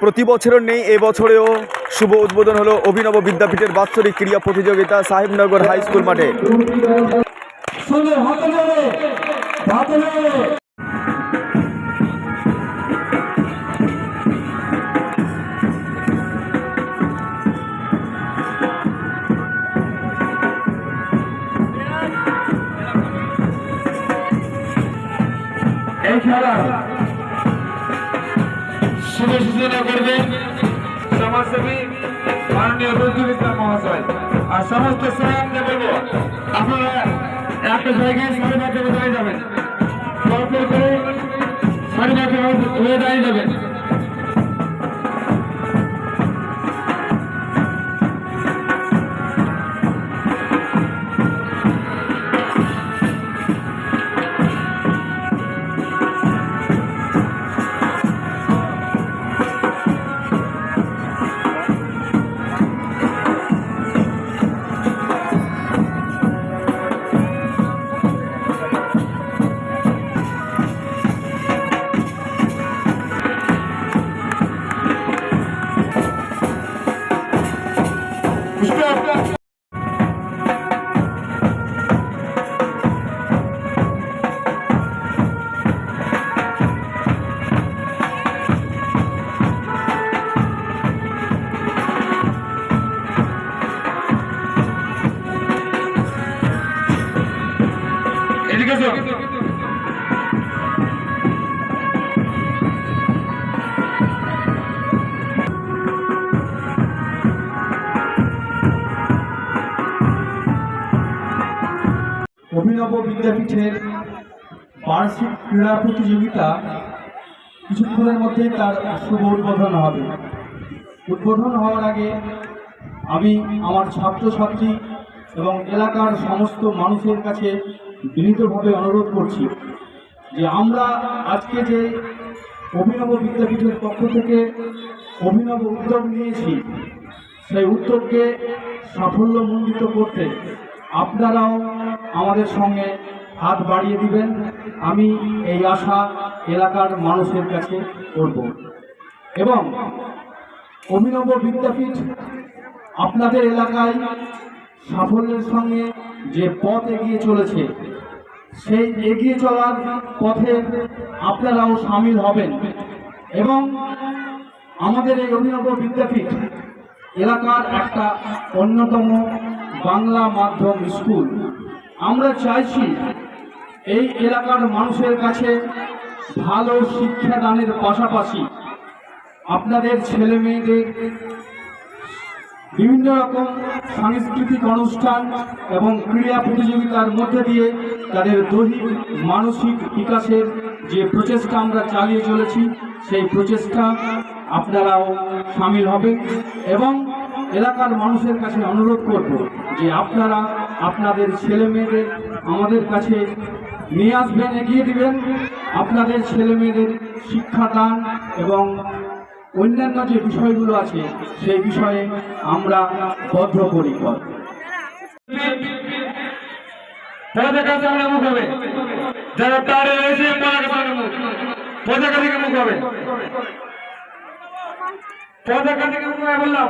প্রতি বছরও নেই এবছরেও শুভ উদ্বোধন হলো অভিনব বিদ্যাপীঠের বাৎসরিক ক্রীড়া প্রতিযোগিতা সাহেবনগর হাই স্কুল মাঠে। খেলা শুভ সূচনা করবেন সমাজসেবী মাননীয় নজরুল ইসলাম মহাশয়। আর সমস্ত স্বয়ংকে বলব, আপনারা একটা জায়গায় সাড়ে দাঁড়িয়ে যাবেন। পরপর করে সাড়ে পাঁচে হয়ে দাঁড়িয়ে যাবেন। İşte অভিনব বিদ্যাপীঠের বার্ষিক ক্রীড়া প্রতিযোগিতা কিছুক্ষণের মধ্যেই তার শুভ উদ্বোধন হবে। উদ্বোধন হওয়ার আগে আমি আমার ছাত্রছাত্রী এবং এলাকার সমস্ত মানুষের কাছে বিনীতভাবে অনুরোধ করছি যে আমরা আজকে যে অভিনব বিদ্যাপীঠের পক্ষ থেকে অভিনব উদ্যোগ নিয়েছি, সেই উদ্যোগকে সাফল্যমণ্ডিত করতে আপনারাও আমাদের সঙ্গে হাত বাড়িয়ে দিবেন। আমি এই আশা এলাকার মানুষের কাছে করব। এবং অভিনব বিদ্যাপীঠ আপনাদের এলাকায় সাফল্যের সঙ্গে যে পথ এগিয়ে চলেছে, সেই এগিয়ে চলার পথে আপনারাও সামিল হবেন। এবং আমাদের এই অভিনব বিদ্যাপীঠ এলাকার একটা অন্যতম বাংলা মাধ্যম স্কুল। আমরা চাইছি এই এলাকার মানুষের কাছে ভালো শিক্ষাদানের পাশাপাশি আপনাদের ছেলে মেয়েদের বিভিন্ন রকম সাংস্কৃতিক অনুষ্ঠান এবং ক্রীড়া প্রতিযোগিতার মধ্যে দিয়ে তাদের দৈহিক, মানসিক বিকাশের যে প্রচেষ্টা আমরা চালিয়ে চলেছি, সেই প্রচেষ্টা আপনারাও সামিল হবেন এবং এলাকার মানুষের কাছে অনুরোধ করব যে আপনারা, আপনাদের ছেলে মেয়েদের আমাদের কাছে নিয়ে আসবেন, এগিয়ে দিবেন। আপনাদের ছেলে মেয়েদের শিক্ষাদান এবং অন্যান্য যে বিষয়গুলো আছে, সেই বিষয়ে আমরা বদ্ধপরিকর। পতাকা থেকে মুখ হবে বললাম।